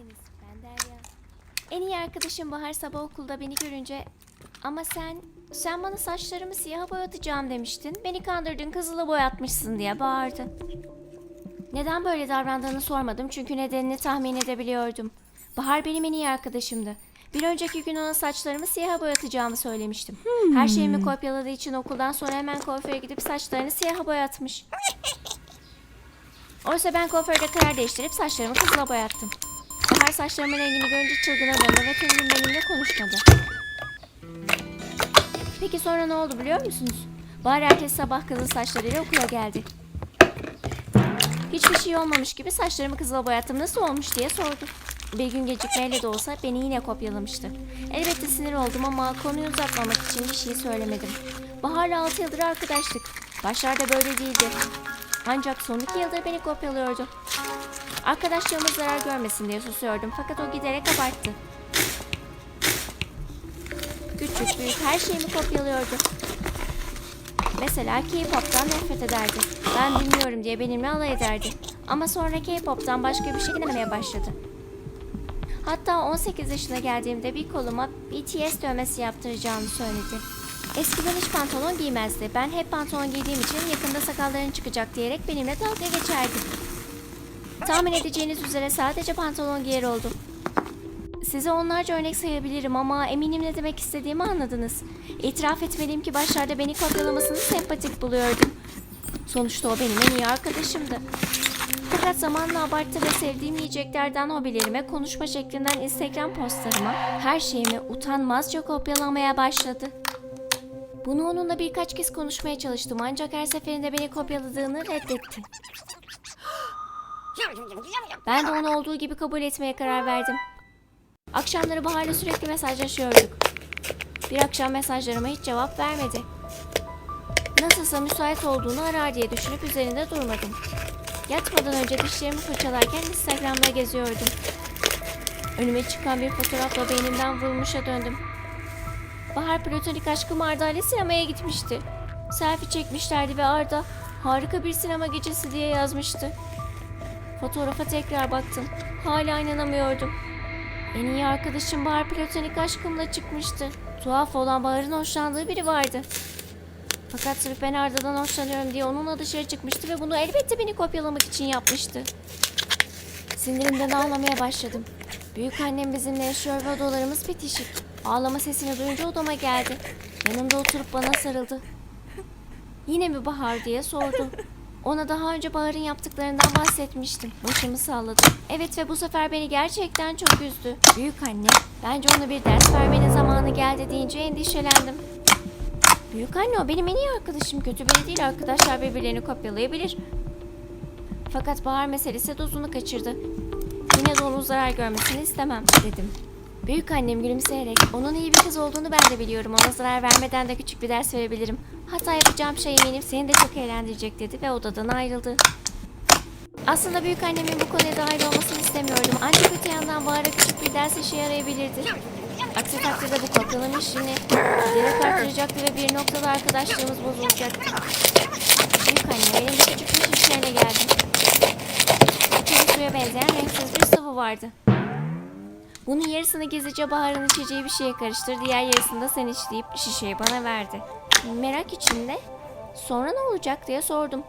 geldiniz. Ben Derya. En iyi arkadaşım Bahar sabah okulda beni görünce ama sen sen bana saçlarımı siyaha boyatacağım demiştin. Beni kandırdın kızıla boyatmışsın diye bağırdı. Neden böyle davrandığını sormadım çünkü nedenini tahmin edebiliyordum. Bahar benim en iyi arkadaşımdı. Bir önceki gün ona saçlarımı siyaha boyatacağımı söylemiştim. Her şeyimi kopyaladığı için okuldan sonra hemen kuaföre gidip saçlarını siyaha boyatmış. Oysa ben kuaförde karar değiştirip saçlarımı kızıla boyattım. Bahar saçlarımın rengini görünce çılgına döndü ve tüm benimle konuşmadı. Peki sonra ne oldu biliyor musunuz? Bahar ertesi sabah kızıl saçlarıyla okula geldi. Hiçbir şey olmamış gibi saçlarımı kızıla boyattım nasıl olmuş diye sordu. Bir gün gecikmeyle de olsa beni yine kopyalamıştı. Elbette sinir oldum ama konuyu uzatmamak için bir şey söylemedim. Bahar'la 6 yıldır arkadaştık. Başlarda böyle değildi. Ancak son iki yıldır beni kopyalıyordu. Arkadaşlığımız zarar görmesin diye susuyordum fakat o giderek abarttı. Küçük büyük her şeyimi kopyalıyordu. Mesela K-pop'tan nefret ederdi. Ben bilmiyorum diye benimle alay ederdi. Ama sonra K-pop'tan başka bir şey denemeye başladı. Hatta 18 yaşına geldiğimde bir koluma BTS dövmesi yaptıracağını söyledi. Eskiden hiç pantolon giymezdi. Ben hep pantolon giydiğim için yakında sakalların çıkacak diyerek benimle dalga geçerdi. Tahmin edeceğiniz üzere sadece pantolon giyer oldum. Size onlarca örnek sayabilirim ama eminim ne demek istediğimi anladınız. İtiraf etmeliyim ki başlarda beni kopyalamasını sempatik buluyordum. Sonuçta o benim en iyi arkadaşımdı. Fakat zamanla abarttı ve sevdiğim yiyeceklerden hobilerime, konuşma şeklinden Instagram postlarıma, her şeyimi utanmazca kopyalamaya başladı. Bunu onunla birkaç kez konuşmaya çalıştım ancak her seferinde beni kopyaladığını reddetti. Ben de onu olduğu gibi kabul etmeye karar verdim. Akşamları Bahar'la sürekli mesajlaşıyorduk. Bir akşam mesajlarıma hiç cevap vermedi. Nasılsa müsait olduğunu arar diye düşünüp üzerinde durmadım. Yatmadan önce dişlerimi fırçalarken Instagram'da geziyordum. Önüme çıkan bir fotoğrafla beynimden vurmuşa döndüm. Bahar platonik aşkım Arda ile sinemaya gitmişti. Selfie çekmişlerdi ve Arda harika bir sinema gecesi diye yazmıştı. Fotoğrafa tekrar baktım. Hala inanamıyordum. En iyi arkadaşım Bahar platonik aşkımla çıkmıştı. Tuhaf olan Bahar'ın hoşlandığı biri vardı. Fakat sırf ben Arda'dan hoşlanıyorum diye onunla dışarı çıkmıştı ve bunu elbette beni kopyalamak için yapmıştı. Sinirimden ağlamaya başladım. Büyük annem bizimle yaşıyor ve odalarımız bitişik. Ağlama sesini duyunca odama geldi. Yanımda oturup bana sarıldı. Yine mi Bahar diye sordu. Ona daha önce Bahar'ın yaptıklarından bahsetmiştim. Başımı salladım. Evet ve bu sefer beni gerçekten çok üzdü. Büyük anne, bence ona bir ders vermenin zamanı geldi deyince endişelendim. Büyük anne o benim en iyi arkadaşım. Kötü biri değil. Arkadaşlar birbirlerini kopyalayabilir. Fakat Bahar meselesi dozunu kaçırdı. Yine de onun zarar görmesini istemem dedim. Büyük annem gülümseyerek onun iyi bir kız olduğunu ben de biliyorum. Ona zarar vermeden de küçük bir ders verebilirim. Hatta yapacağım şey eminim seni de çok eğlendirecek dedi ve odadan ayrıldı. Aslında büyük annemin bu konuya dahil olmasını istemiyordum. Ancak öte yandan Bahar'a küçük bir ders işe yarayabilirdi. Aksi takdirde bu kopyalama işini giderek artıracaktı ve bir noktada arkadaşlığımız bozulacaktı. Büyük annem elinde küçük bir şişeyle geldi. İçeri suya benzeyen renksiz bir sıvı vardı. Bunun yarısını gizlice Bahar'ın içeceği bir şeye karıştır, diğer yarısını da sen iç deyip şişeyi bana verdi. Merak içinde sonra ne olacak diye sordum.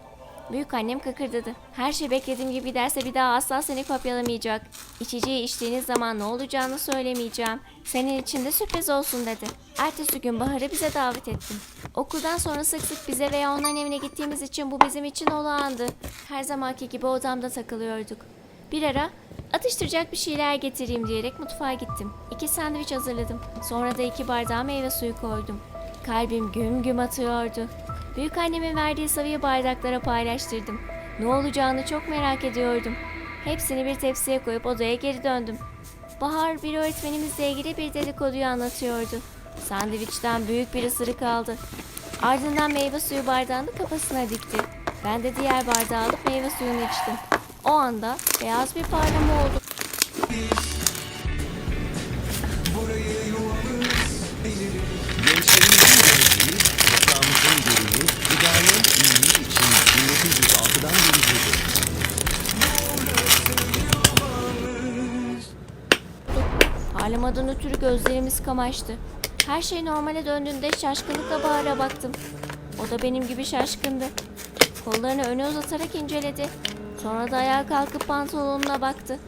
Büyük annem kıkırdadı. Her şey beklediğim gibi giderse bir daha asla seni kopyalamayacak. İçeceği içtiğiniz zaman ne olacağını söylemeyeceğim. Senin için de sürpriz olsun dedi. Ertesi gün Bahar'ı bize davet ettim. Okuldan sonra sık sık bize veya onların evine gittiğimiz için bu bizim için olağandı. Her zamanki gibi odamda takılıyorduk. Bir ara atıştıracak bir şeyler getireyim diyerek mutfağa gittim. İki sandviç hazırladım. Sonra da iki bardağa meyve suyu koydum. Kalbim güm güm atıyordu. Büyük annemin verdiği sıvıyı bardaklara paylaştırdım. Ne olacağını çok merak ediyordum. Hepsini bir tepsiye koyup odaya geri döndüm. Bahar bir öğretmenimizle ilgili bir dedikoduyu anlatıyordu. Sandviçten büyük bir ısırık aldı. Ardından meyve suyu bardağını kafasına dikti. Ben de diğer bardağı alıp meyve suyunu içtim. O anda beyaz bir parlama oldu. Gençlerimizin geleceği, toprağımızın gelini, gıdanın iyiliği için 1906'dan beri buradayız. Parlamadan ötürü gözlerimiz kamaştı. Her şey normale döndüğünde şaşkınlıkla Bahar'a baktım. O da benim gibi şaşkındı. Kollarını öne uzatarak inceledi. Sonra da ayağa kalkıp pantolonuna baktı.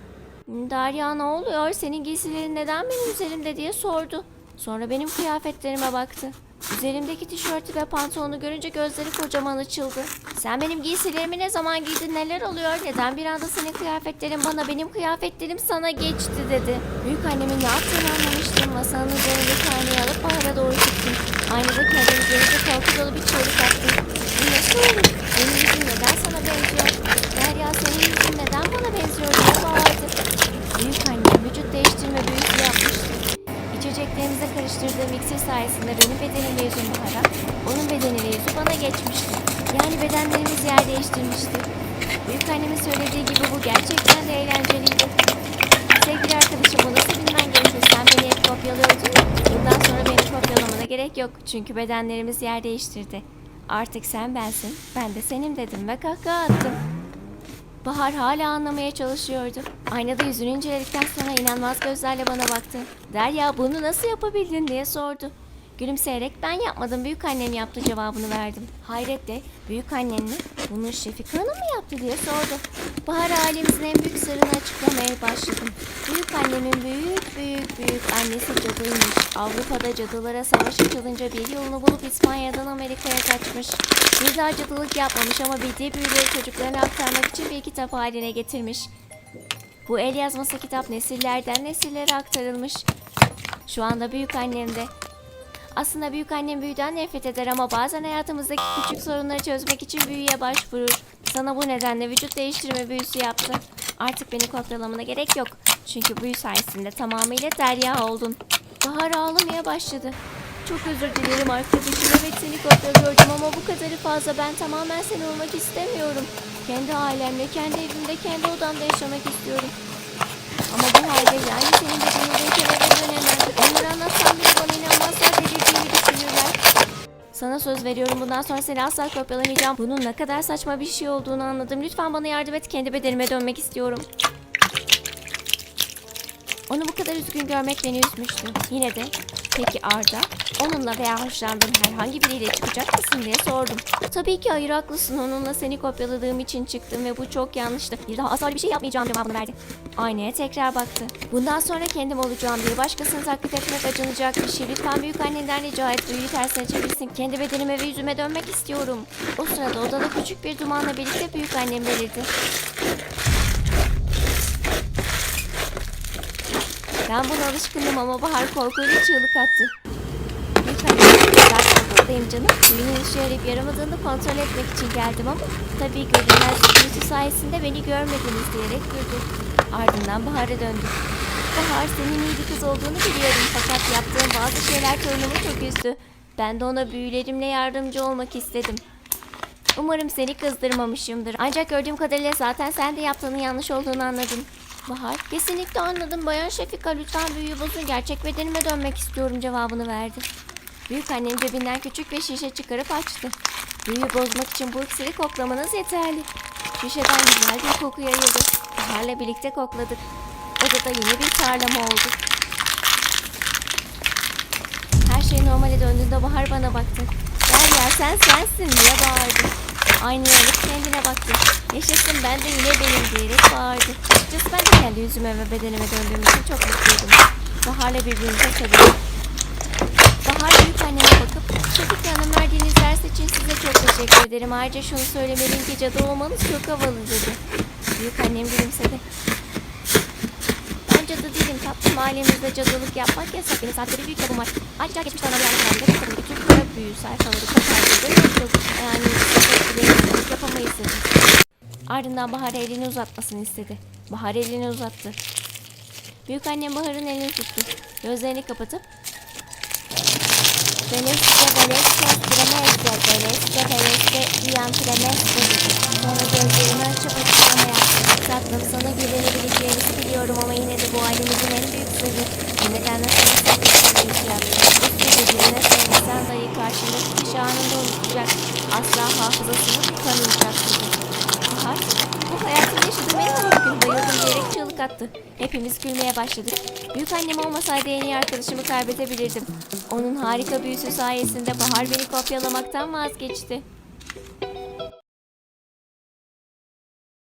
Derya ne oluyor? Senin giysilerin neden benim üzerimde diye sordu. Sonra benim kıyafetlerime baktı. Üzerimdeki tişörtü ve pantolonu görünce gözleri kocaman açıldı. Sen benim giysilerimi ne zaman giydin neler oluyor? Neden bir anda senin kıyafetlerin bana benim kıyafetlerim sana geçti dedi. Büyük annemin ne yaptığını anlamıştım. Masanın üzerindeki aynayı alıp Bahar'a doğru gittim. Aynada kendimi görünce korku dolu bir çığlık attım. Bu olur? Benim yüzüm neden sana benziyor? Derya senin yüzün neden bana benziyor diye bağırdı. Büyük annem vücut değiştirme büyüsü yapmıştı. İçeceklerimize karıştırdığım iksir sayesinde benim bedenim ve yüzüm Bahar'a, onun bedeni ve yüzü bana geçmişti. Yani bedenlerimiz yer değiştirmişti. Büyük annemin söylediği gibi bu gerçekten de eğlenceliydi. Sevgili arkadaşım bunu nasıl bilmen gerekir? Sen beni hep kopyalıyordun ya. Bundan sonra beni kopyalamana gerek yok. Çünkü bedenlerimiz yer değiştirdi. Artık sen bensin, ben de senim dedim ve kahkaha attım. Bahar hala anlamaya çalışıyordu. Aynada yüzünü inceledikten sonra inanmaz gözlerle bana baktı. Derya bunu nasıl yapabildin diye sordu. Gülümseyerek ben yapmadım büyük annem yaptı cevabını verdim. Hayretle büyük annen mi? Bunu Şefika Hanım mı yaptı diye sordu. Bahar ailemizin en büyük sırrını açıklamaya başladım. Büyük annemin büyük büyük büyük annesi cadıymış. Avrupa'da cadılara savaş açılınca bir yolunu bulup İspanya'dan Amerika'ya kaçmış. Bir daha cadılık yapmamış ama bildiği büyüleri çocuklarına aktarmak için bir kitap haline getirmiş. Bu el yazması kitap nesillerden nesillere aktarılmış. Şu anda büyük annemde. Aslında büyük annem büyüden nefret eder ama bazen hayatımızdaki küçük sorunları çözmek için büyüye başvurur. Sana bu nedenle vücut değiştirme büyüsü yaptı. Artık beni kopyalamana gerek yok. Çünkü büyü sayesinde tamamıyla derya oldun. Bahar ağlamaya başladı. Çok özür dilerim arkadaşım. Evet seni kopyalıyordum ama bu kadarı fazla. Ben tamamen sen olmak istemiyorum. Kendi ailemle, kendi evimde, kendi odamda yaşamak istiyorum. Ama bu halde yani senin dediğindeyken eve dönemem. Onlara anlatsam bile bana inanmazlar. Sana söz veriyorum bundan sonra seni asla kopyalamayacağım. Bunun ne kadar saçma bir şey olduğunu anladım. Lütfen bana yardım et. Kendi bedenime dönmek istiyorum. Onu bu kadar üzgün görmek beni üzmüştü. Yine de peki Arda? Onunla veya hoşlandığın herhangi biriyle çıkacak mısın diye sordum. Tabii ki hayır haklısın. Onunla seni kopyaladığım için çıktım ve bu çok yanlıştı. Bir daha asla bir şey yapmayacağım cevabını verdi. Aynaya tekrar baktı. Bundan sonra kendim olacağım. Bir başkasını taklit etmek acınacak bir şey. Lütfen büyük annenden rica et. Büyüyü tersine çevirsin. Kendi bedenime ve yüzüme dönmek istiyorum. O sırada odada küçük bir dumanla birlikte büyük annem belirdi. Ben buna alışkınım ama Bahar korkuyla çığlık attı. Buradayım canım. Büyünün işe yarayıp yaramadığını kontrol etmek için geldim ama tabii görünmez büyüsü sayesinde beni görmediniz diyerek güldü. Ardından Bahar'a döndü. Bahar senin iyi bir kız olduğunu biliyorum fakat yaptığın bazı şeyler torunumu çok üzdü. Ben de ona büyülerimle yardımcı olmak istedim. Umarım seni kızdırmamışımdır. Ancak gördüğüm kadarıyla zaten sen de yaptığının yanlış olduğunu anladın. Bahar, kesinlikle anladım. Bayan Şefika lütfen büyüyü bozun. Gerçek bedenime dönmek istiyorum cevabını verdi. Büyük annem cebinden küçük bir şişe çıkarıp açtı. Büyüyü bozmak için bu iksiri koklamanız yeterli. Şişeden güzel bir koku yayıldı. Bahar'la birlikte kokladık. Odada yine bir parlama oldu. Her şey normale döndüğünde Bahar bana baktı. Derya sen sensin diye bağırdı. Aynaya alıp kendine baktı. Yaşasın ben de yine benim diyerek bağırdı. Açıkçası ben de kendi yüzüme ve bedenime döndüğüm için çok mutluydum. Bahar'la birbirimize sarıldık. Bahar büyük anneme bakıp Şefik Hanım verdiğiniz ders için size çok teşekkür ederim. Ayrıca şunu söylemeliyim ki cadı olmanız çok havalı dedi. Büyük annem gülümsedi. Ben cadı değilim tatlım. Ailemizde cadılık yapmak yasak. Benim saatte büyük yapım var. Ayrıca geçmiş bana bir anlamda bir takım bütün kara büyü sayfaları kopardığında çok yani yapamayız dedi. Ardından Bahar'a elini uzatmasını istedi. Bahar elini uzattı. Büyük annem Bahar'ın elini tuttu. Gözlerini kapatıp Venezia, Venezia, Tremezia, Venezia, Venezia, Ian Tremezia dedi. Sonra gözlerini açıp açıklama yaptı. Tatlım sana güvenebileceğimizi biliyorum ama yine de bu ailemizin en büyük sırrı. Sana saklı bir yaptım. Bu sırrı birine söylesen dayı karşındaki kişi anında unutacak. Asla hafızasını tutanmayacak dedi. Bahar, bu hayatımda yaşadığım en zor gün bayıldım diyerek çığlık attı. Hepimiz gülmeye başladık. Büyük annem olmasaydı en iyi arkadaşımı kaybedebilirdim. Onun harika büyüsü sayesinde Bahar beni kopyalamaktan vazgeçti.